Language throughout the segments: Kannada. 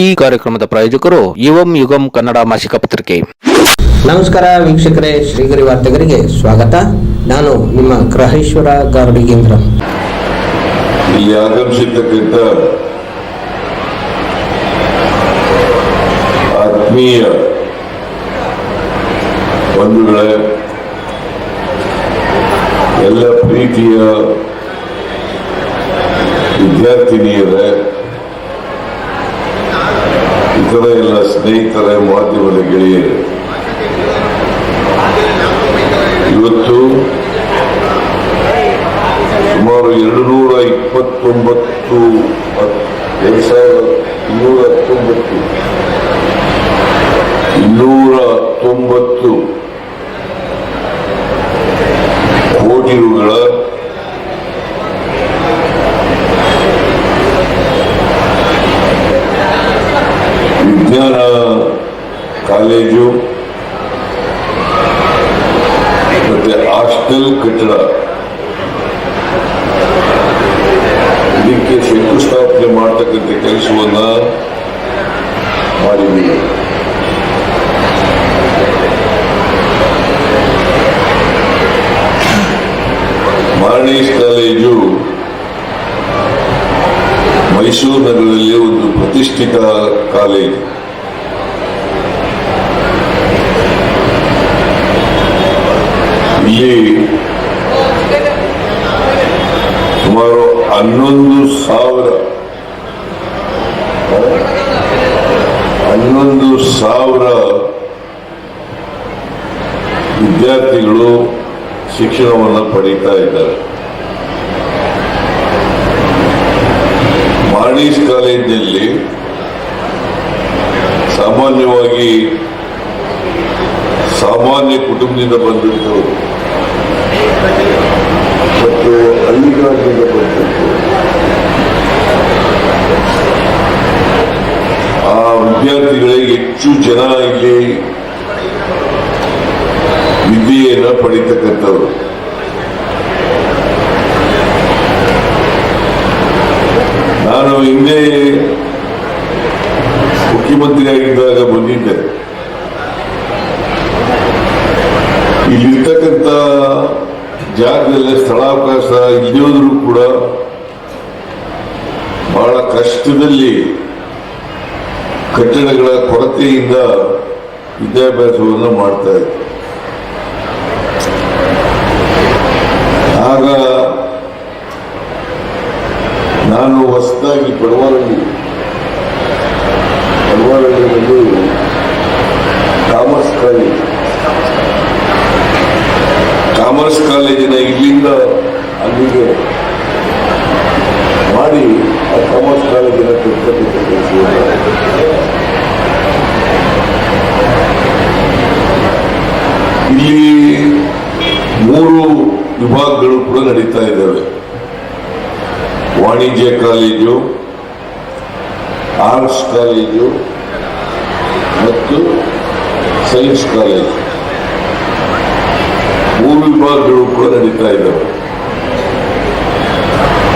ಈ ಕಾರ್ಯಕ್ರಮದ ಪ್ರಾಯೋಜಕರು ಯುವಂ ಯುಗಂ ಕನ್ನಡ ಮಾಸಿಕ ಪತ್ರಿಕೆ. ನಮಸ್ಕಾರ ವೀಕ್ಷಕರೇ ಶ್ರೀಗರಿ ವಾರ್ತೆಗರಿಗೆ ಸ್ವಾಗತ. ನಾನು ನಿಮ್ಮ ಗ್ರಹೇಶ್ವರ ಗಾರ್ಡಿಗೇಂದ್ರ ಈ ಆಗಮಿಸಿರ್ತಕ್ಕಂಥ ಆತ್ಮೀಯ ಬಂಧುಗಳೇ ಎಲ್ಲ ಪ್ರೀತಿಯ ವಿದ್ಯಾರ್ಥಿನಿಯರೇ ಇತರ ಎಲ್ಲ ಸ್ನೇಹಿತರ ಮಾಧ್ಯಮದ ಗೆಳೆಯರೇ. ಇವತ್ತು ಸುಮಾರು ಎರಡು ನೂರ ಇಪ್ಪತ್ತೊಂಬತ್ತು ಹತ್- ಎರಡು ಸಾವಿರದ ಇನ್ನೂರ ಹತ್ತೊಂಬತ್ತು ಇನ್ನೂರ ಹತ್ತೊಂಬತ್ತು ಕೋಟಿ ರುಗಳ ವಿಜ್ಞಾನ ಕಾಲೇಜು ಮತ್ತೆ ಹಾಸ್ಟೆಲ್ ಕಟ್ಟಡ ಇದಕ್ಕೆ ಶಂಕುಸ್ಥಾಪನೆ ಮಾಡ್ತಕ್ಕಂಥ ಕೆಲಸವನ್ನ ಮಾಡಿದ್ದೀವಿ ಕಾಲೇಜು ಮೈಸೂರು ನಗರದಲ್ಲಿ ಒಂದು ಪ್ರತಿಷ್ಠಿತ ಕಾಲೇಜು ಇಲ್ಲಿ ಸುಮಾರು ಹನ್ನೊಂದು ಸಾವಿರ ಹನ್ನೊಂದು ಸಾವಿರ ವಿದ್ಯಾರ್ಥಿಗಳು ಶಿಕ್ಷಣವನ್ನು ಪಡೀತಾ ಇದ್ದಾರೆ. ಮಾರ್ನೀಸ್ ಕಾಲೇಜಿನಲ್ಲಿ ಸಾಮಾನ್ಯವಾಗಿ ಸಾಮಾನ್ಯ ಕುಟುಂಬದಿಂದ ಬಂದಿದ್ದವರು ಮತ್ತು ಹಳ್ಳಿಗಳಿಂದ ಬಂದಿದ್ದು. ಆ ವಿದ್ಯಾರ್ಥಿಗಳಿಗೆ ಹೆಚ್ಚು ಜನ ಇಲ್ಲಿ ವಿದ್ಯೆಯನ್ನು ಪಡಿತಕ್ಕಂಥವ್ರು. ನಾನು ಹಿಂದೆ ಮುಖ್ಯಮಂತ್ರಿಯಾಗಿದ್ದಾಗ ಬಂದಿದ್ದೆ. ಇಲ್ಲಿರ್ತಕ್ಕಂಥ ಜಾಗದಲ್ಲಿ ಸ್ಥಳಾವಕಾಶ ಇಲ್ಲಿಯೋದ್ರೂ ಕೂಡ ಬಹಳ ಕಷ್ಟದಲ್ಲಿ ಕಟ್ಟಡಗಳ ಕೊರತೆಯಿಂದ ವಿದ್ಯಾಭ್ಯಾಸವನ್ನು ಮಾಡ್ತಾ ಇದ್ದೆ ಆಗ ನಾನು ಹೊಸದಾಗಿ ಬಡವರಲ್ಲಿ ಬಡವರಲ್ಲಿ ಕಾಮರ್ಸ್ ಕಾಲೇಜ್ ಕಾಮರ್ಸ್ ಕಾಲೇಜಿನ ಇಲ್ಲಿಂದ ಅಲ್ಲಿಗೆ ಮಾಡಿ ಆ ಕಾಮರ್ಸ್ ಕಾಲೇಜಿನ ಕಟ್ಟತಕ್ಕಂಥ ಕೆಲಸವನ್ನು ಇಲ್ಲಿ ಮೂರು ವಿಭಾಗಗಳು ಕೂಡ ನಡೀತಾ ಇದ್ದಾವೆ. ವಾಣಿಜ್ಯ ಕಾಲೇಜು, ಆರ್ಟ್ಸ್ ಕಾಲೇಜು ಮತ್ತು ಸೈನ್ಸ್ ಕಾಲೇಜು. ಮೂರು ವಿಭಾಗಗಳು ಕೂಡ ನಡೀತಾ ಇದ್ದಾವೆ.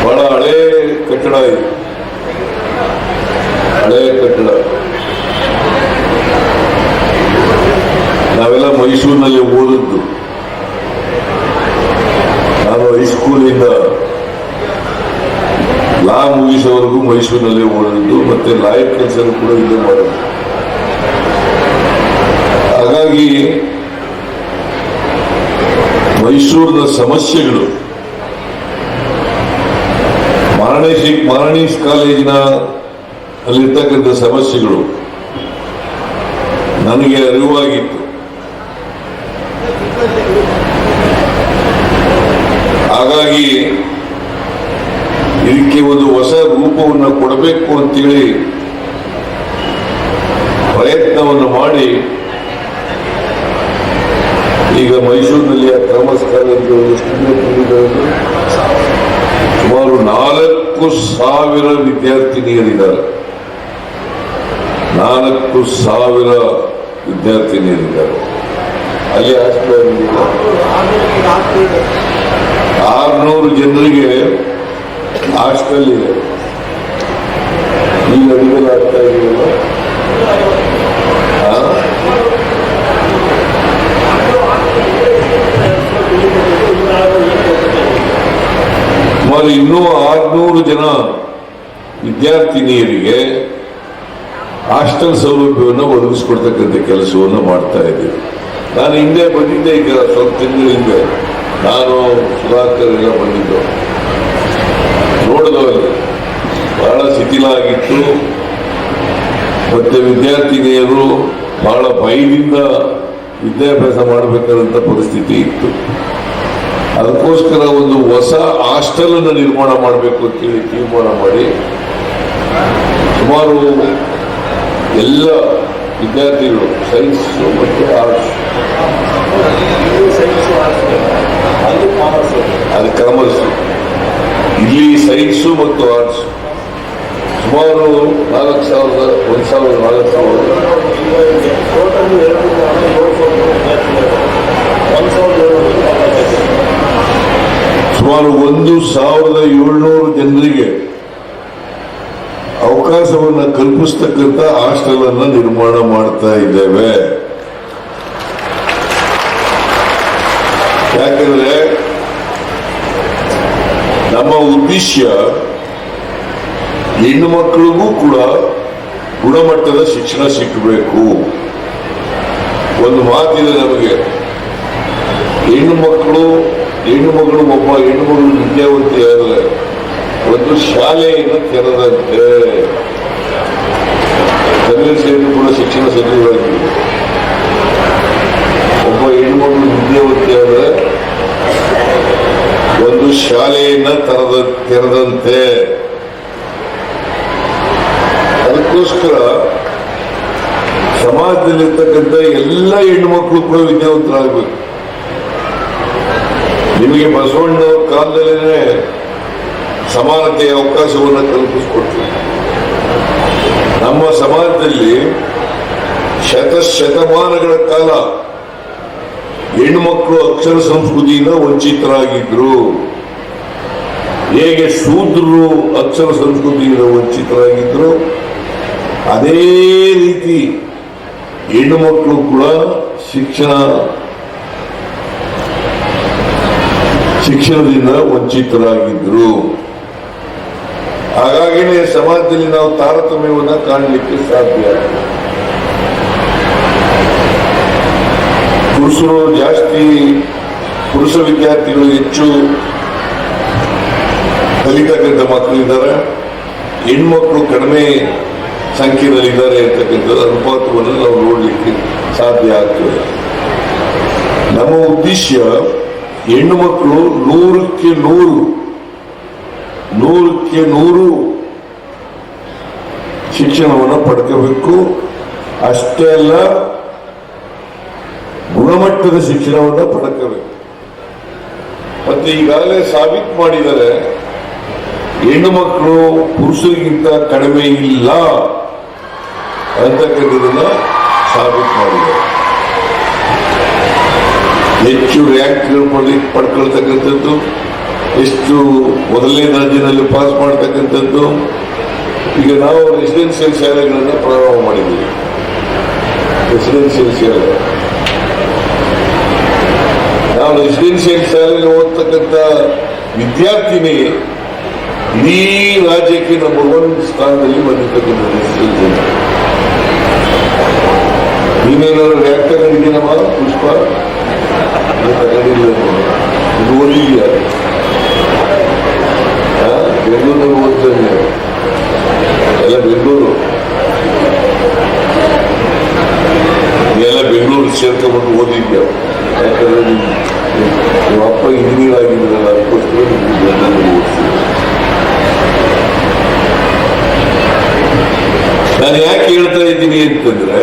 ಬಹಳ ಹಳೆ ಕಟ್ಟಡ ಇದೆ. ಹಳೆ ಕಟ್ಟಡ. ನಾವೆಲ್ಲ ಮೈಸೂರಿನಲ್ಲಿ ಓದದ್ದು. ನಾನು ಹೈಸ್ಕೂಲಿಂದ ಲಾ ಮುಗಿಸೋವರೆಗೂ ಮೈಸೂರಿನಲ್ಲಿ ಓಡಿದ್ದು ಮತ್ತೆ ಲಾಯರ್ ಕೆಲಸ ಕೂಡ ಇಲ್ಲೇ ಮಾಡೋದು ಹಾಗಾಗಿ ಮೈಸೂರಿನ ಸಮಸ್ಯೆಗಳು ಮಾರಣೇಶಿ ಮಾರಣೀಸ್ ಕಾಲೇಜಿನ ಅಲ್ಲಿರ್ತಕ್ಕಂಥ ಸಮಸ್ಯೆಗಳು ನನಗೆ ಅರಿವಾಗಿತ್ತು. ಹಾಗಾಗಿ ಇದಕ್ಕೆ ಒಂದು ಹೊಸ ರೂಪವನ್ನು ಕೊಡಬೇಕು ಅಂತೇಳಿ ಪ್ರಯತ್ನವನ್ನು ಮಾಡಿ ಈಗ ಮೈಸೂರಿನಲ್ಲಿ ಆ ಕ್ರಮಸ್ಥಾನದಲ್ಲಿ? ಸುಮಾರು ನಾಲ್ಕು ಸಾವಿರ ವಿದ್ಯಾರ್ಥಿನಿಯರಿದ್ದಾರೆ ನಾಲ್ಕು ಸಾವಿರ ವಿದ್ಯಾರ್ಥಿನಿಯರಿದ್ದಾರೆ ಅಲ್ಲಿ ಹಾಸ್ಟೆಲ್ ಆರ್ನೂರು ಜನರಿಗೆ ಹಾಸ್ಟೆಲ್ ಇದೆ. ಈಗ ಅನುಕೂಲ ಆಗ್ತಾ ಇದೆಯಲ್ಲ? ಸುಮಾರು ಇನ್ನೂ ಆರ್ನೂರು ಜನ ವಿದ್ಯಾರ್ಥಿನಿಯರಿಗೆ ಹಾಸ್ಟೆಲ್ ಸೌಲಭ್ಯವನ್ನು ಒದಗಿಸಿಕೊಡ್ತಕ್ಕಂಥ ಕೆಲಸವನ್ನು ಮಾಡ್ತಾ ಇದ್ದೀವಿ. ನಾನು ಹಿಂದೆ ಬಂದಿದ್ದೆ ಈಗ ಸ್ವಲ್ಪ ತಿಂಗಳ ಹಿಂದೆ. ನಾನು ಸುಧಾಕರ್ ಎಲ್ಲ ಬಂದಿದ್ದು. ನೋಡಿದವರು ಬಹಳ ಶಿಥಿಲಾಗಿತ್ತು. ಮತ್ತೆ ವಿದ್ಯಾರ್ಥಿನಿಯರು ಬಹಳ ಭಯದಿಂದ ವಿದ್ಯಾಭ್ಯಾಸ ಮಾಡಬೇಕಾದಂತ ಪರಿಸ್ಥಿತಿ ಇತ್ತು. ಅದಕ್ಕೋಸ್ಕರ ಒಂದು ಹೊಸ ಹಾಸ್ಟೆಲ್ ಅನ್ನು ನಿರ್ಮಾಣ ಮಾಡಬೇಕು ಅಂತೇಳಿ ತೀರ್ಮಾನ ಮಾಡಿ ಸುಮಾರು ಎಲ್ಲ ವಿದ್ಯಾರ್ಥಿಗಳು ಸೈನ್ಸ್ ಮತ್ತು ಆರ್ಟ್ಸ್ ಅದು ಕಾಮರ್ಸ್ ಇಲ್ಲಿ ಸೈನ್ಸು ಮತ್ತು ಆರ್ಟ್ಸ್. ಸುಮಾರು ನಾಲ್ಕು ಸಾವಿರದ, ಒಂದು ಸಾವಿರದ ನಾಲ್ಕು ಸಾವಿರ ಸುಮಾರು ಒಂದು ಸಾವಿರದ ಏಳ್ನೂರು ಜನರಿಗೆ ಅವಕಾಶವನ್ನು ಕಲ್ಪಿಸ್ತಕ್ಕಂಥ ಹಾಸ್ಟೆಲ್ ಅನ್ನು ನಿರ್ಮಾಣ ಮಾಡ್ತಾ ಇದ್ದೇವೆ. ಯಾಕಂದ್ರೆ ನಮ್ಮ ಉದ್ದೇಶ ಹೆಣ್ಣು ಮಕ್ಕಳಿಗೂ ಕೂಡ ಗುಣಮಟ್ಟದ ಶಿಕ್ಷಣ ಸಿಕ್ಕಬೇಕು ಒಂದು ಮಾತಿದೆ ನಮಗೆ. ಹೆಣ್ಣು ಮಕ್ಕಳು, ಹೆಣ್ಣು ಮಗಳು ಒಬ್ಬ ಹೆಣ್ಣು ಮಗಳು ವಿದ್ಯಾವಂತಿ ಆದರೆ ಒಂದು ಶಾಲೆಯನ್ನು ತೆರೆದಂತೆ ಕನ್ನಡ ಕೂಡ ಶಿಕ್ಷಣ ಸಚಿವರಾಗಿದೆ ಒಬ್ಬ ಹೆಣ್ಣು ಮಗಳು ವಿದ್ಯಾವಂತಿ ಆದರೆ ಒಂದು ಶಾಲೆಯನ್ನ ತೆರೆದ, ತೆರೆದಂತೆ. ಅದಕ್ಕೋಸ್ಕರ ಸಮಾಜದಲ್ಲಿರ್ತಕ್ಕಂಥ ಎಲ್ಲ ಹೆಣ್ಣು ಮಕ್ಕಳು ಕೂಡ ವಿದ್ಯಾವಂತರಾಗಬೇಕು. ನಿಮಗೆ ಬಸವಣ್ಣವ್ರ ಕಾಲದಲ್ಲೇ ಸಮಾನತೆಯ ಅವಕಾಶವನ್ನು ಕಲ್ಪಿಸಿಕೊಡ್ತೀವಿ ನಮ್ಮ ಸಮಾಜದಲ್ಲಿ ಶತ ಶತಮಾನಗಳ ಕಾಲ ಹೆಣ್ಣು ಮಕ್ಕಳು ಅಕ್ಷರ ಸಂಸ್ಕೃತಿಯಿಂದ ವಂಚಿತರಾಗಿದ್ರು. ಹೇಗೆ ಶೂದ್ರರು ಅಕ್ಷರ ಸಂಸ್ಕೃತಿಯಿಂದ ವಂಚಿತರಾಗಿದ್ರು. ಅದೇ ರೀತಿ ಹೆಣ್ಣು ಮಕ್ಕಳು ಕೂಡ ಶಿಕ್ಷಣ, ಶಿಕ್ಷಣದಿಂದ ವಂಚಿತರಾಗಿದ್ರು. ಹಾಗಾಗಿನೇ ಸಮಾಜದಲ್ಲಿ ನಾವು ತಾರತಮ್ಯವನ್ನು ಕಾಣಲಿಕ್ಕೆ ಸಾಧ್ಯ. ಪುರುಷರು ಜಾಸ್ತಿ ಪುರುಷ ವಿದ್ಯಾರ್ಥಿಗಳು ಹೆಚ್ಚು ಕಲಿತಕ್ಕಂಥ ಮಕ್ಕಳಿದ್ದಾರೆ ಹೆಣ್ಮಕ್ಳು ಕಡಿಮೆ ಸಂಖ್ಯೆಯಲ್ಲಿದ್ದಾರೆ ಅಂತಕ್ಕಂಥದ್ದು ಅನುಪಾತವನ್ನು ನಾವು ನೋಡಲಿಕ್ಕೆ ಸಾಧ್ಯ ಆಗ್ತದೆ. ನಮ್ಮ ಉದ್ದೇಶ ಹೆಣ್ಣು ಮಕ್ಕಳು ನೂರಕ್ಕೆ ನೂರು ನೂರಕ್ಕೆ ನೂರು ಶಿಕ್ಷಣವನ್ನು ಪಡ್ಕೋಬೇಕು. ಅಷ್ಟೇ ಅಲ್ಲ ಗುಣಮಟ್ಟದ ಶಿಕ್ಷಣವನ್ನು ಪಡ್ಕೋಬೇಕು. ಮತ್ತೆ ಈಗಾಗಲೇ ಸಾಬೀತು ಮಾಡಿದರೆ ಹೆಣ್ಣು ಮಕ್ಕಳು ಪುರುಷರಿಗಿಂತ ಕಡಿಮೆ ಇಲ್ಲ ಅಂತಕ್ಕಂಥದನ್ನ ಸಾಬೀತು ಮಾಡಿದೆ. ಹೆಚ್ಚು ರ್ಯಾಂಕ್ಗಳು ಪಡಿ ಪಡ್ಕೊಳ್ತಕ್ಕಂಥದ್ದು ಎಷ್ಟು ಮೊದಲನೇ ದರ್ಜೆನಲ್ಲಿ ಪಾಸ್ ಮಾಡ್ತಕ್ಕಂಥದ್ದು, ಈಗ ನಾವು ರೆಸಿಡೆನ್ಷಿಯಲ್ ಶಾಲೆಗಳನ್ನು ಪ್ರಾರಂಭ ಮಾಡಿದ್ದೀವಿ. ರೆಸಿಡೆನ್ಷಿಯಲ್ ಶಾಲೆ. ನಾವು ರೆಸಿಡೆನ್ಷಿಯಲ್ ಶಾಲೆಯಲ್ಲಿ ಓದ್ತಕ್ಕಂತ ವಿದ್ಯಾರ್ಥಿನಿ ಇಡೀ ರಾಜ್ಯಕ್ಕೆ ನಂಬರ್ ಒನ್ ಸ್ಥಾನದಲ್ಲಿ ಬಂದಿರ್ತಕ್ಕಂಥ ನೀನೇನಾದ್ರು ರ್ಯಾಂಕ್ ತಗೊಂಡಿದ್ದೀನಮ್ಮ ಪುಷ್ಪ? ನೀನು ತಗೊಂಡಿಲ್ಲ ಇದು ಓದಿದ್ಯಾ ಆ? ಬೆಂಗಳೂರಲ್ಲಿ ಓದ್ತಾನೆ ಎಲ್ಲ ಬೆಂಗಳೂರು. ನೀವೆಲ್ಲ ಬೆಂಗಳೂರು ಸೇರ್ಕೊಂಡ್ಬಿಟ್ಟು ಓದಿದ್ದೆ ಯಾಕಂದ್ರೆ ನಿಮ್ ನಿಮ್ಮ ಅಪ್ಪ ಇಂಜಿನಿಯರ್ ಆಗಿದ್ರಲ್ಲ, ಅದಕ್ಕೋಸ್ಕರ ನಾನು ಯಾಕೆ ಹೇಳ್ತಾ ಇದ್ದೀನಿ ಅಂತಂದ್ರೆ,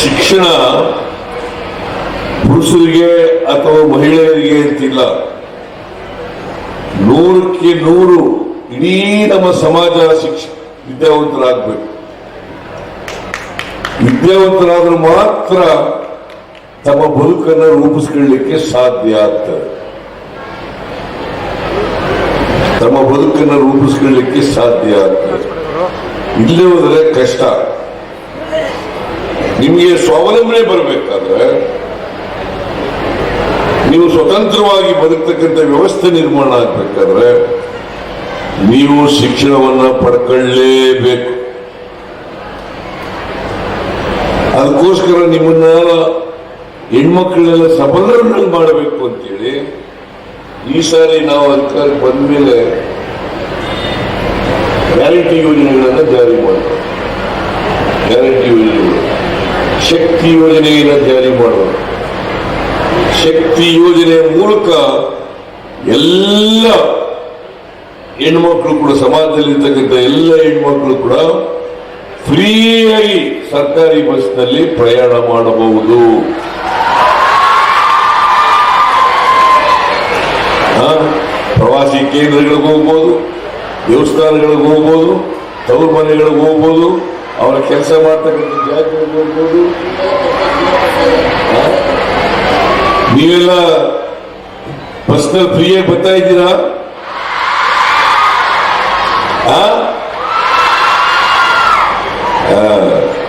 ಶಿಕ್ಷಣ ಪುರುಷರಿಗೆ ಅಥವಾ ಮಹಿಳೆಯರಿಗೆ ಅಂತಿಲ್ಲ. ನೂರಕ್ಕೆ ನೂರು ಇಡೀ ನಮ್ಮ ಸಮಾಜ ಶಿಕ್ಷ ವಿದ್ಯಾವಂತರಾಗಬೇಕು. ವಿದ್ಯಾವಂತರಾದ್ರೆ ಮಾತ್ರ ತಮ್ಮ ಬದುಕನ್ನು ರೂಪಿಸ್ಕೊಳ್ಳಿಕ್ಕೆ ಸಾಧ್ಯ ಆಗ್ತದೆ ತಮ್ಮ ಬದುಕನ್ನು ರೂಪಿಸ್ಕೊಳ್ಳಿಕ್ಕೆ ಸಾಧ್ಯ ಆಗ್ತದೆ ಇಲ್ಲೇ ಹೋದರೆ ಕಷ್ಟ. ನಿಮಗೆ ಸ್ವಾವಲಂಬನೆ ಬರಬೇಕಾದ್ರೆ ನೀವು ಸ್ವತಂತ್ರವಾಗಿ ಬದುಕ್ತಕ್ಕಂಥ ವ್ಯವಸ್ಥೆ ನಿರ್ಮಾಣ ಆಗ್ಬೇಕಾದ್ರೆ ನೀವು ಶಿಕ್ಷಣವನ್ನ ಪಡ್ಕೊಳ್ಳೇಬೇಕು. ಅದಕ್ಕೋಸ್ಕರ ನಿಮ್ಮನ್ನ ಹೆಣ್ಮಕ್ಳನ್ನೆಲ್ಲ ಸಬಲರನ್ನಾಗಿ ಮಾಡಬೇಕು ಅಂತೇಳಿ ಈ ಸಾರಿ ನಾವು ಅಧಿಕಾರಕ್ಕೆ ಬಂದ ಮೇಲೆ ಗ್ಯಾರಂಟಿ ಯೋಜನೆಗಳನ್ನ ಜಾರಿ ಮಾಡುವ ಗ್ಯಾರಂಟಿ ಯೋಜನೆಗಳು. ಶಕ್ತಿ ಯೋಜನೆಯನ್ನು ಜಾರಿ ಮಾಡುವ ಶಕ್ತಿ ಯೋಜನೆಯ ಮೂಲಕ ಎಲ್ಲ ಹೆಣ್ಮಕ್ಳು ಕೂಡ ಸಮಾಜದಲ್ಲಿ ಇರ್ತಕ್ಕಂಥ ಎಲ್ಲ ಹೆಣ್ಮಕ್ಳು ಕೂಡ ಫ್ರೀಯಾಗಿ ಸರ್ಕಾರಿ ಬಸ್ನಲ್ಲಿ ಪ್ರಯಾಣ ಮಾಡಬಹುದು. ಪ್ರವಾಸಿ ಕೇಂದ್ರಗಳಿಗೆ ಹೋಗ್ಬೋದು, ದೇವಸ್ಥಾನಗಳಿಗೆ ಹೋಗ್ಬೋದು ತವರು ಮನೆಗಳಿಗೆ ಹೋಗ್ಬೋದು, ಅವರ ಕೆಲಸ ಮಾಡ್ತಕ್ಕಂಥ ಜಾಗಗಳಿಗೆ ಹೋಗ್ಬೋದು. ನೀವೆಲ್ಲ ಬಸ್ನಲ್ಲಿ ಫ್ರೀಯಾಗಿ ಬರ್ತಾ ಇದ್ದೀರಾ? ಆ?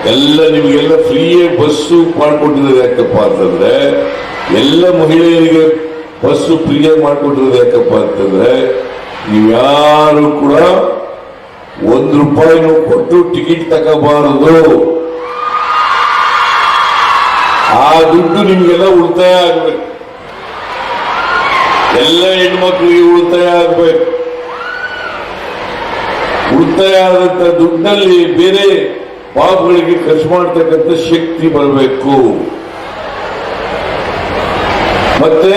ಎಲ್ಲ ನಿಮಗೆಲ್ಲ ಫ್ರೀಯೇ ಬಸ್ಸು ಮಾಡ್ಕೊಟ್ಟಿರೋದು ಯಾಕಪ್ಪ ಅಂತಂದ್ರೆ ಎಲ್ಲ ಮಹಿಳೆಯರಿಗೆ ಬಸ್ಸು ಫ್ರೀಯೇ ಮಾಡ್ಕೊಟ್ಟಿರೋದು ಯಾಕಪ್ಪ ಅಂತಂದ್ರೆ ನೀವ್ಯಾರು ಕೂಡ ಒಂದು ರೂಪಾಯಿನೂ ಕೊಟ್ಟು ಟಿಕೆಟ್ ತಗೋಬಾರದು. ಆ ದುಡ್ಡು ನಿಮಗೆಲ್ಲ ಉಳಿತಾಯ ಆಗ್ಬೇಕು. ಎಲ್ಲ ಹೆಣ್ಮಕ್ಳಿಗೆ ಉಳಿತಾಯ ಆಗ್ಬೇಕು. ಉಳಿತಾಯ ಆದಂತ ದುಡ್ಡಲ್ಲಿ ಬೇರೆ ಪಾಪಗಳಿಗೆ ಖರ್ಚು ಮಾಡ್ತಕ್ಕಂಥ ಶಕ್ತಿ ಬರಬೇಕು. ಮತ್ತೆ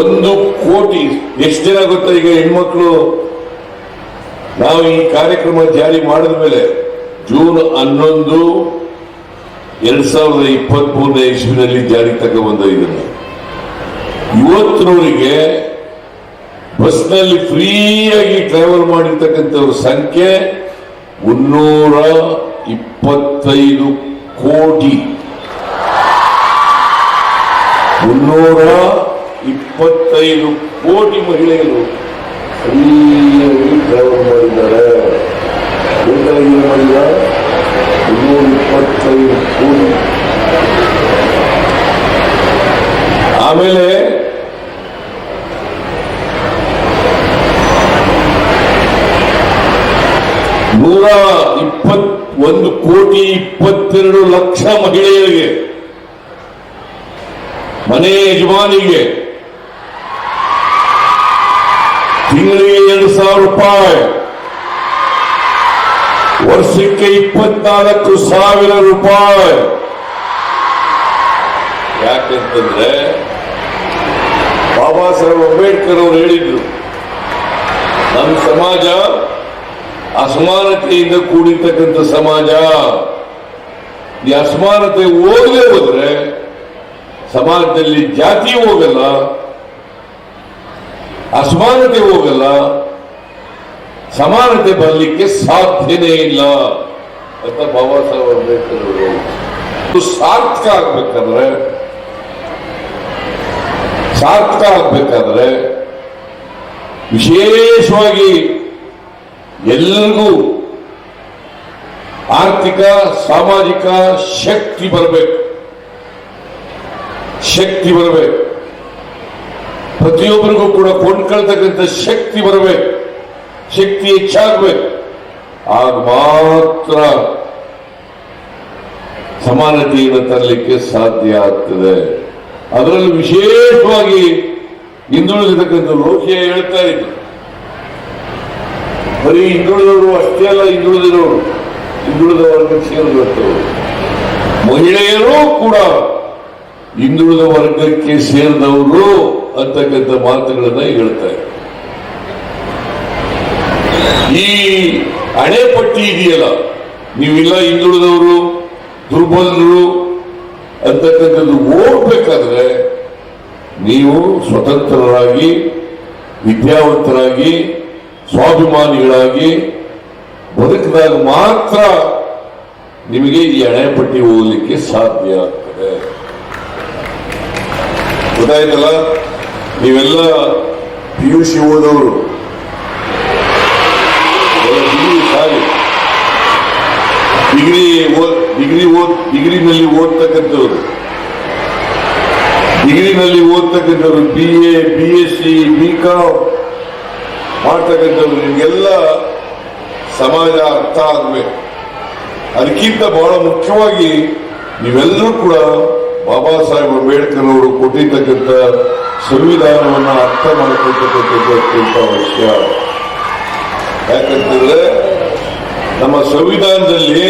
ಒಂದು ಕೋಟಿ, ಎಷ್ಟು ಜನ ಗೊತ್ತಾ ಈಗ ಹೆಣ್ಮಕ್ಳು? ನಾವು ಈ ಕಾರ್ಯಕ್ರಮ ಜಾರಿ ಮಾಡಿದ ಮೇಲೆ ಜೂನ್ ಹನ್ನೊಂದು ಎರಡ್ ಸಾವಿರದ ಇಪ್ಪತ್ತ್ ಮೂರನೇ ಇಸ್ವಿನಲ್ಲಿ ಜಾರಿ ತಗೊಂಡ್ಬಂದ ಇದನ್ನು. ಇವತ್ತಿನವರಿಗೆ ಬಸ್ನಲ್ಲಿ ಫ್ರೀಯಾಗಿ ಟ್ರಾವೆಲ್ ಮಾಡಿರ್ತಕ್ಕಂಥವ್ರ ಸಂಖ್ಯೆ ಮುನ್ನೂರ ಇಪ್ಪತ್ತೈದು ಕೋಟಿ. ಮುನ್ನೂರ ಇಪ್ಪತ್ತೈದು ಕೋಟಿ ಮಹಿಳೆಯರು ಸರಿಯಾಗಿ ಟ್ರಾವೆಲ್ ಮಾಡಿದ್ದಾರೆ. ಮುನ್ನೂರ ಇಪ್ಪತ್ತೈದು ಕೋಟಿ. ಆಮೇಲೆ ನೂರ ಇಪ್ಪತ್ ಒಂದು ಕೋಟಿ ಇಪ್ಪತ್ತೆರಡು ಲಕ್ಷ ಮಹಿಳೆಯರಿಗೆ, ಮನೆ ಯಜಮಾನಿಗೆ ತಿಂಗಳಿಗೆ ಎರಡು ಸಾವಿರ ರೂಪಾಯಿ, ವರ್ಷಕ್ಕೆ ಇಪ್ಪತ್ನಾಲ್ಕು ಸಾವಿರ ರೂಪಾಯಿ. ಯಾಕೆಂತಂದ್ರೆ ಬಾಬಾ ಸಾಹೇಬ್ ಅಂಬೇಡ್ಕರ್ ಅವರು ಹೇಳಿದ್ರು ನಮ್ಮ ಸಮಾಜ ಅಸಮಾನತೆಯಿಂದ ಕೂಡಿರ್ತಕ್ಕಂಥ ಸಮಾಜ. ಈ ಅಸಮಾನತೆ ಹೋಗದೆ ಹೋದ್ರೆ ಸಮಾಜದಲ್ಲಿ ಜಾತಿ ಹೋಗಲ್ಲ, ಅಸಮಾನತೆ ಹೋಗಲ್ಲ, ಸಮಾನತೆ ಬರಲಿಕ್ಕೆ ಸಾಧ್ಯನೇ ಇಲ್ಲ ಅಂತ ಬಾಬಾ ಸಾಹೇಬ್ ಅಂಬೇಡ್ಕರ್ ಸಾರ್ಥಕ ಆಗ್ಬೇಕಾದ್ರೆ ಸಾರ್ಥಕ ಆಗ್ಬೇಕಾದ್ರೆ ವಿಶೇಷವಾಗಿ ಎಲ್ಲರಿಗೂ ಆರ್ಥಿಕ, ಸಾಮಾಜಿಕ ಶಕ್ತಿ ಬರಬೇಕು. ಶಕ್ತಿ ಬರಬೇಕು. ಪ್ರತಿಯೊಬ್ಬರಿಗೂ ಕೂಡ ಕೊಂಡ್ಕೊಳ್ತಕ್ಕಂಥ ಶಕ್ತಿ ಬರಬೇಕು. ಶಕ್ತಿ ಹೆಚ್ಚಾಗಬೇಕು. ಆಗ ಮಾತ್ರ ಸಮಾನತೆಯನ್ನು ತರಲಿಕ್ಕೆ ಸಾಧ್ಯ ಆಗ್ತದೆ. ಅದರಲ್ಲಿ ವಿಶೇಷವಾಗಿ ಹಿಂದುಳಿದಿರ್ತಕ್ಕಂಥ ಲೋಕಿಯ ಹೇಳ್ತಾ ಇದ್ರು ಬರೀ ಹಿಂದುಳಿದವರು ಅಷ್ಟೇ ಅಲ್ಲ, ಹಿಂದುಳಿದಿರೋರು. ಹಿಂದುಳಿದ ವರ್ಗಕ್ಕೆ ಮಹಿಳೆಯರು ಕೂಡ ಹಿಂದುಳಿದ ವರ್ಗಕ್ಕೆ ಸೇರಿದವರು ಅಂತಕ್ಕಂಥ ಮಾತುಗಳನ್ನ ಹೇಳ್ತಾರೆ ಈ ಹಳೆ ಪಟ್ಟಿ ಇದೆಯಲ್ಲ, ನೀವಿಲ್ಲ ಹಿಂದುಳಿದವರು, ದುರ್ಬಲರು ಅಂತಕ್ಕಂಥದ್ದು ಓಡ್ಬೇಕಾದ್ರೆ ನೀವು ಸ್ವತಂತ್ರರಾಗಿ, ವಿದ್ಯಾವಂತರಾಗಿ ಸ್ವಾಭಿಮಾನಿಗಳಾಗಿ ಬದುಕಿದಾಗ ಮಾತ್ರ ನಿಮಗೆ ಈ ಹಣೆಪಟ್ಟಿ ಓದಲಿಕ್ಕೆ ಸಾಧ್ಯ ಆಗ್ತದೆ. ಗೊತ್ತಾಯ್ತಲ್ಲ? ನೀವೆಲ್ಲ ಪಿ ಯು ಸಿ ಓದೋರು ಸಾರಿ ಡಿಗ್ರಿ ಡಿಗ್ರಿ ಓದ್, ಡಿಗ್ರಿನಲ್ಲಿ ಓದ್ತಕ್ಕಂಥವ್ರು. ಡಿಗ್ರಿನಲ್ಲಿ ಓದ್ತಕ್ಕಂಥವ್ರು B A B S C B com ಮಾಡ್ತಕ್ಕಂಥವ್ರು ನಿಮಗೆಲ್ಲ ಸಮಾಜ ಅರ್ಥ ಆಗಬೇಕು. ಅದಕ್ಕಿಂತ ಬಹಳ ಮುಖ್ಯವಾಗಿ ನೀವೆಲ್ಲರೂ ಕೂಡ ಬಾಬಾ ಸಾಹೇಬ್ ಅಂಬೇಡ್ಕರ್ ಅವರು ಕೊಟ್ಟಿರ್ತಕ್ಕಂಥ ಸಂವಿಧಾನವನ್ನು ಅರ್ಥ ಮಾಡಿಕೊಳ್ತಕ್ಕಂಥದ್ದು ಅತ್ಯಂತ ಅವಶ್ಯ. ಯಾಕಂತಂದ್ರೆ ನಮ್ಮ ಸಂವಿಧಾನದಲ್ಲಿ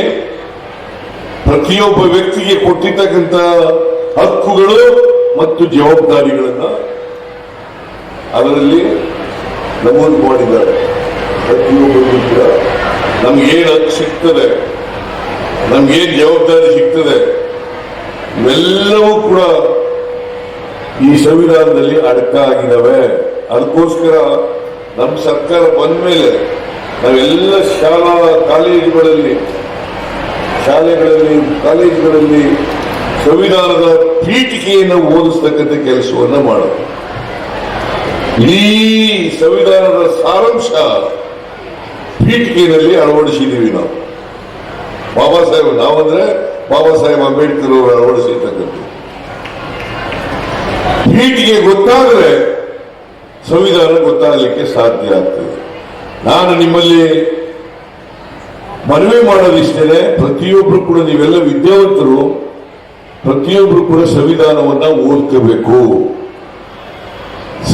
ಪ್ರತಿಯೊಬ್ಬ ವ್ಯಕ್ತಿಗೆ ಕೊಟ್ಟಿರ್ತಕ್ಕಂಥ ಹಕ್ಕುಗಳು ಮತ್ತು ಜವಾಬ್ದಾರಿಗಳನ್ನ ಅದರಲ್ಲಿ ನಮೂದು ಮಾಡಿದ್ದಾರೆ. ಪ್ರತಿಯೊಬ್ಬರಿಗೂ ಕೂಡ ನಮ್ಗೇನು ಹಕ್ಕು ಸಿಗ್ತದೆ, ನಮ್ಗೇನು ಜವಾಬ್ದಾರಿ ಸಿಗ್ತದೆ, ಇವೆಲ್ಲವೂ ಕೂಡ ಈ ಸಂವಿಧಾನದಲ್ಲಿ ಅಡಕ ಆಗಿದ್ದಾವೆ. ಅದಕ್ಕೋಸ್ಕರ ನಮ್ಮ ಸರ್ಕಾರ ಬಂದ ಮೇಲೆ ನಾವೆಲ್ಲ ಶಾಲಾ ಕಾಲೇಜುಗಳಲ್ಲಿ, ಶಾಲೆಗಳಲ್ಲಿ, ಕಾಲೇಜುಗಳಲ್ಲಿ ಸಂವಿಧಾನದ ಪೀಠಿಕೆಯನ್ನು ಓದಿಸ್ತಕ್ಕಂಥ ಕೆಲಸವನ್ನು ಮಾಡೋದು. ಇಡೀ ಸಂವಿಧಾನದ ಸಾರಾಂಶ ಪೀಠಿಕೆಯಲ್ಲಿ ಅಳವಡಿಸಿದ್ದೀವಿ ನಾವು. ಬಾಬಾ ಸಾಹೇಬ್, ನಾವಂದ್ರೆ ಬಾಬಾ ಸಾಹೇಬ್ ಅಂಬೇಡ್ಕರ್ ಅವರು ಅಳವಡಿಸಿರ್ತಕ್ಕಂಥ ಪೀಠಿಗೆ ಗೊತ್ತಾದರೆ ಸಂವಿಧಾನ ಗೊತ್ತಾಗಲಿಕ್ಕೆ ಸಾಧ್ಯ ಆಗ್ತದೆ. ನಾನು ನಿಮ್ಮಲ್ಲಿ ಮನವಿ ಮಾಡೋದಿಷ್ಟೇ ಪ್ರತಿಯೊಬ್ಬರು ಕೂಡ ನೀವೆಲ್ಲ ವಿದ್ಯಾವಂತರು ಪ್ರತಿಯೊಬ್ಬರು ಕೂಡ ಸಂವಿಧಾನವನ್ನ ಓದ್ಕೋಬೇಕು.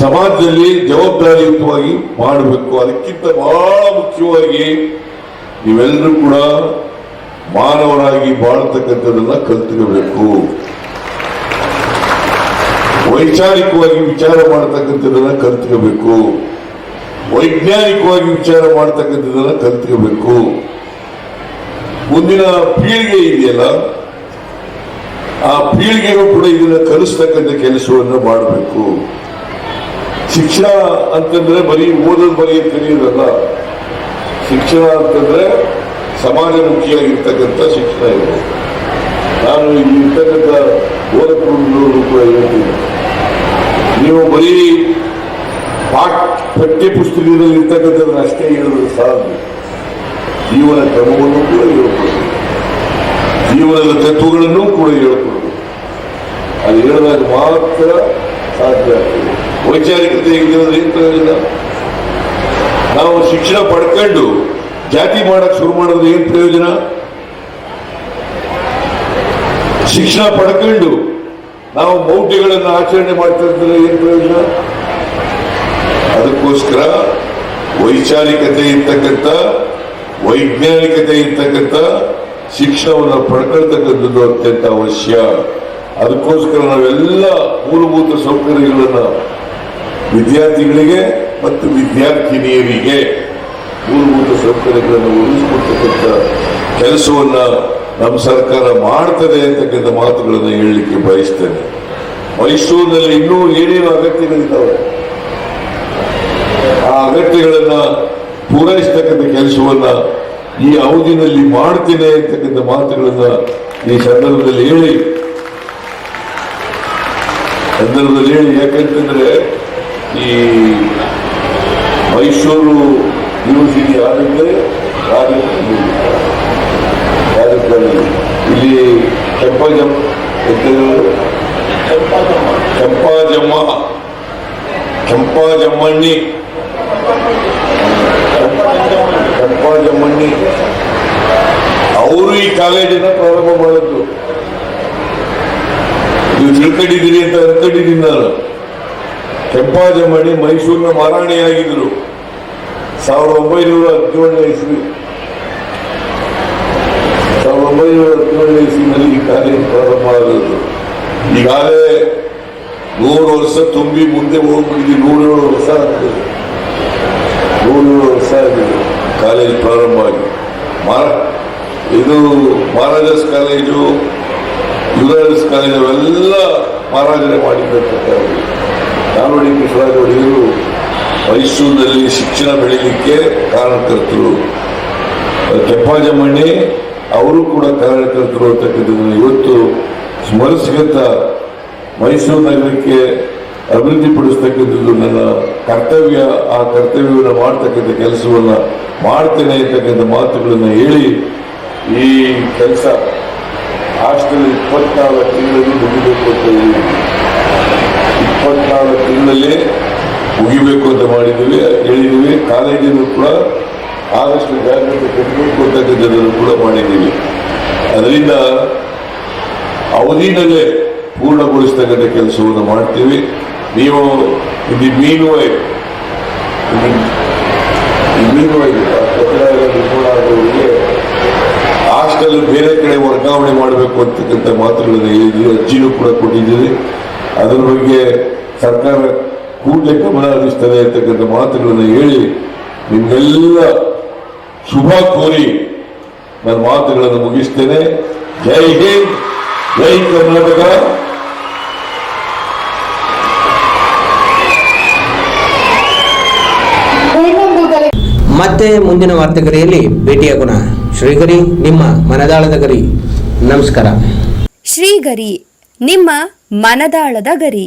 ಸಮಾಜದಲ್ಲಿ ಜವಾಬ್ದಾರಿಯುತವಾಗಿ ಮಾಡಬೇಕು. ಅದಕ್ಕಿಂತ ಬಹಳ ಮುಖ್ಯವಾಗಿ ನೀವೆಲ್ಲರೂ ಕೂಡ ಮಾನವರಾಗಿ ಬಾಳ್ತಕ್ಕಂಥದ್ದನ್ನ ಕಲ್ತಿರಬೇಕು ವೈಚಾರಿಕವಾಗಿ ವಿಚಾರ ಮಾಡತಕ್ಕಂಥದ್ದನ್ನ ಕಲ್ತಿರಬೇಕು ವೈಜ್ಞಾನಿಕವಾಗಿ ವಿಚಾರ ಮಾಡತಕ್ಕಂಥದ್ದನ್ನ ಕಲ್ತಿರಬೇಕು ಮುಂದಿನ ಪೀಳಿಗೆ ಇದೆಯಲ್ಲ, ಆ ಪೀಳಿಗೆಗೂ ಕೂಡ ಇದನ್ನ ಕಲಿಸ್ತಕ್ಕಂಥ ಕೆಲಸವನ್ನು ಮಾಡಬೇಕು. ಶಿಕ್ಷಣ ಅಂತಂದ್ರೆ ಬರೀ ಓದೋದು ಬರೀ ತಿಳಿಯೋದಲ್ಲ. ಶಿಕ್ಷಣ ಅಂತಂದ್ರೆ ಸಮಾಜಮುಖಿಯಾಗಿರ್ತಕ್ಕಂಥ ಶಿಕ್ಷಣ ಇದೆ. ನಾನು ಇಲ್ಲಿ ಇರ್ತಕ್ಕಂಥ ಓದಕರು ಕೂಡ ಹೇಳ್ತೀನಿ. ನೀವು ಬರೀ ಪಾಠ ಪಠ್ಯ ಪುಸ್ತಕದಲ್ಲಿ ಇರ್ತಕ್ಕಂಥದ್ದನ್ನ ಅಷ್ಟೇ ಹೇಳಿದ್ರೆ ಸಾಧ್ಯ ಜೀವನ ಕ್ರಮವನ್ನು ಕೂಡ ಹೇಳ್ಕೊಡ್ಬೇಕು ಜೀವನದ ತತ್ವಗಳನ್ನು ಕೂಡ ಹೇಳ್ಕೊಡ್ಬೇಕು ಅದು ಹೇಳಿದಾಗ ಮಾತ್ರ ಸಾಧ್ಯ ಆಗ್ತದೆ. ವೈಚಾರಿಕತೆ ಇಲ್ಲದ್ರೆ ಏನ್ ಪ್ರಯೋಜನ? ನಾವು ಶಿಕ್ಷಣ ಪಡ್ಕೊಂಡು ಜಾತಿ ಮಾಡಕ್ ಶುರು ಮಾಡೋದು ಏನ್ ಪ್ರಯೋಜನ? ಶಿಕ್ಷಣ ಪಡ್ಕೊಂಡು ನಾವು ಮೌಢ್ಯಗಳನ್ನು ಆಚರಣೆ ಮಾಡ್ತಾ ಇದ್ರೆ ಏನ್ ಪ್ರಯೋಜನ? ಅದಕ್ಕೋಸ್ಕರ ವೈಚಾರಿಕತೆ ಇರ್ತಕ್ಕಂಥ, ವೈಜ್ಞಾನಿಕತೆ ಇರ್ತಕ್ಕಂಥ ಶಿಕ್ಷಣವನ್ನು ಪಡ್ಕೊಳ್ತಕ್ಕಂಥದ್ದು ಅತ್ಯಂತ ಅವಶ್ಯ. ಅದಕ್ಕೋಸ್ಕರ ನಾವೆಲ್ಲ ಮೂಲಭೂತ ಸೌಕರ್ಯಗಳನ್ನ ವಿದ್ಯಾರ್ಥಿಗಳಿಗೆ ಮತ್ತು ವಿದ್ಯಾರ್ಥಿನಿಯರಿಗೆ ಮೂಲಭೂತ ಸೌಕರ್ಯಗಳನ್ನು ಒದಗಿಸಿಕೊಡ್ತಕ್ಕಂಥ ಕೆಲಸವನ್ನ ನಮ್ಮ ಸರ್ಕಾರ ಮಾಡ್ತದೆ ಅಂತಕ್ಕಂಥ ಮಾತುಗಳನ್ನು ಹೇಳಲಿಕ್ಕೆ ಬಯಸ್ತೇನೆ. ಮೈಸೂರಿನಲ್ಲಿ ಇನ್ನೂ ಏನೇನು ಅಗತ್ಯಗಳಿದ್ದಾವೆ? ಆ ಅಗತ್ಯಗಳನ್ನ ಪೂರೈಸ್ತಕ್ಕಂಥ ಕೆಲಸವನ್ನ ಈ ಅವಧಿನಲ್ಲಿ ಮಾಡ್ತೇನೆ ಅಂತಕ್ಕಂಥ ಮಾತುಗಳನ್ನ ಈ ಸಂದರ್ಭದಲ್ಲಿ ಹೇಳಿ. ಸಂದರ್ಭದಲ್ಲಿ ಹೇಳಿ, ಯಾಕಂತಂದ್ರೆ ಈ ಮೈಸೂರು ಯೂನಿವರ್ಸಿಟಿ ಆದಂತೆ ರಾಜಕಾರಣಿ ಇಲ್ಲಿ ಕೆಂಪಜಂ ಕೆಂಪಾಜಮ್ಮ ಕೆಂಪಾಜಮ್ಮಣ್ಣಿ ಕೆಂಪಾಜಮ್ಮಣ್ಣಿ ಅವರು ಈ ಕಾಲೇಜನ್ನ ಪ್ರಾರಂಭ ಮಾಡಿದ್ರು ನೀವು ತಿಳ್ಕೊಂಡಿದ್ದೀರಿ ಅಂತ ಅನ್ಕೊಂಡಿದ್ದೀನಿ ನಾನು ಕೆಂಪಾಜಮ್ಮಣ್ಣಿ ಮೈಸೂರಿನ ಮಹಾರಾಣಿಯಾಗಿದ್ರು ಸಾವಿರದ ಒಂಬೈನೂರ ಹದಿನೇಳನೇ ಇಸ್ವಿ. ಸಾವಿರದ ಒಂಬೈನೂರ ಹದಿನೇಳನೇ ಇಸ್ವಿನಲ್ಲಿ ಈ ಕಾಲೇಜ್ ಪ್ರಾರಂಭ ಆದದ್ದು ಈಗಾಗಲೇ ನೂರು ವರ್ಷ ತುಂಬಿ ಮುಂದೆ ಹೋಗ್ಬಿಟ್ಟಿದ್ವಿ ನೂರೇಳು ವರ್ಷ ಆಗ್ತದೆ ನೂರೇಳು ವರ್ಷ ಆಗಿದೆ ಕಾಲೇಜ್ ಪ್ರಾರಂಭ ಆಗಿ. ಮಹಾ- ಇದು ಮಹಾರಾಜಸ್ ಕಾಲೇಜು, ಯುವರಾಜಸ್ ಕಾಲೇಜು, ಅವೆಲ್ಲ ಮಹಾರಾಜರೇ ಮಾಡಿರ್ತಕ್ಕಂಥ ನಾಲ್ವಡಿ ಕೃಷ್ಣರಾಜ ಒಡೆಯರು ಮೈಸೂರಿನಲ್ಲಿ ಶಿಕ್ಷಣ ಬೆಳೀಲಿಕ್ಕೆ ಕಾರಣಕರ್ತರು ಕೆಪ್ಪಾಜಮಣಿ ಅವರು ಕೂಡ ಕಾರಣಕರ್ತರು ಅಂತಕ್ಕಂಥದ್ದನ್ನು ಇವತ್ತು ಸ್ಮರಿಸಿದಂತ ಮೈಸೂರು ನಗರಕ್ಕೆ ಅಭಿವೃದ್ಧಿಪಡಿಸ್ತಕ್ಕಂಥದ್ದು ನನ್ನ ಕರ್ತವ್ಯ. ಆ ಕರ್ತವ್ಯವನ್ನು ಮಾಡ್ತಕ್ಕಂಥ ಕೆಲಸವನ್ನ ಮಾಡ್ತೇನೆ ಅಂತಕ್ಕಂಥ ಮಾತುಗಳನ್ನು ಹೇಳಿ ಈ ಕೆಲಸ. ಹಾಸ್ಟೆಲ್ ಇಪ್ಪತ್ನಾಲ್ಕು ತಿಂಗಳಲ್ಲಿ ಮುಗಿಬೇಕು ಇಪ್ಪತ್ನಾಲ್ಕು ತಿಂಗಳಲ್ಲಿ ಮುಗಿಬೇಕು ಅಂತ ಮಾಡಿದ್ದೀವಿ, ಹೇಳಿದ್ದೀವಿ. ಕಾಲೇಜಿನೂ ಕೂಡ ಆದಷ್ಟು ಜಾಗ್ರತೆ ಕೊಡಬೇಕು ಅಂತಕ್ಕಂಥದ್ದನ್ನು ಕೂಡ ಮಾಡಿದ್ದೀವಿ. ಅದರಿಂದ ಅವಧಿನಲ್ಲೇ ಪೂರ್ಣಗೊಳಿಸ್ತಕ್ಕಂಥ ಕೆಲಸವನ್ನು ಮಾಡ್ತೀವಿ. ನೀವು ಇದು ಮೀನು ಮೀನುವೈ ಕಟ್ಟಡ ಎಲ್ಲ ನಿರ್ಮಾಣ ಆದವರಿಗೆ ಹಾಸ್ಟೆಲ್ ಬೇರೆ ಕಡೆ ವರ್ಗಾವಣೆ ಮಾಡಬೇಕು ಅಂತಕ್ಕಂಥ ಮಾತುಗಳನ್ನು ಅರ್ಜಿನೂ ಕೂಡ ಕೊಟ್ಟಿದ್ದೀವಿ. ಅದರ ಬಗ್ಗೆ ಸರ್ಕಾರ ಕೂಡಲೇ ಗಮನ ಹರಿಸ್ತದೆ ಅಂತಕ್ಕಂಥ ಮಾತುಗಳನ್ನು ಹೇಳಿ ನಿಮ್ಗೆಲ್ಲ ಶುಭ ಕೋರಿ ನನ್ನ ಮಾತುಗಳನ್ನು ಮುಗಿಸ್ತೇನೆ. ಜೈ ಹಿಂದ್ ಜೈ ಕರ್ನಾಟಕ. ಮತ್ತೆ ಮುಂದಿನ ವಾರ್ತೆಗರಿಯಲ್ಲಿ ಭೇಟಿಯಾಗೋಣ ಶ್ರೀಗರಿ ನಿಮ್ಮ ಮನದಾಳದ ಗರಿ. ನಮಸ್ಕಾರ. ಶ್ರೀಗರಿ ನಿಮ್ಮ ಮನದಾಳದ ಗರಿ.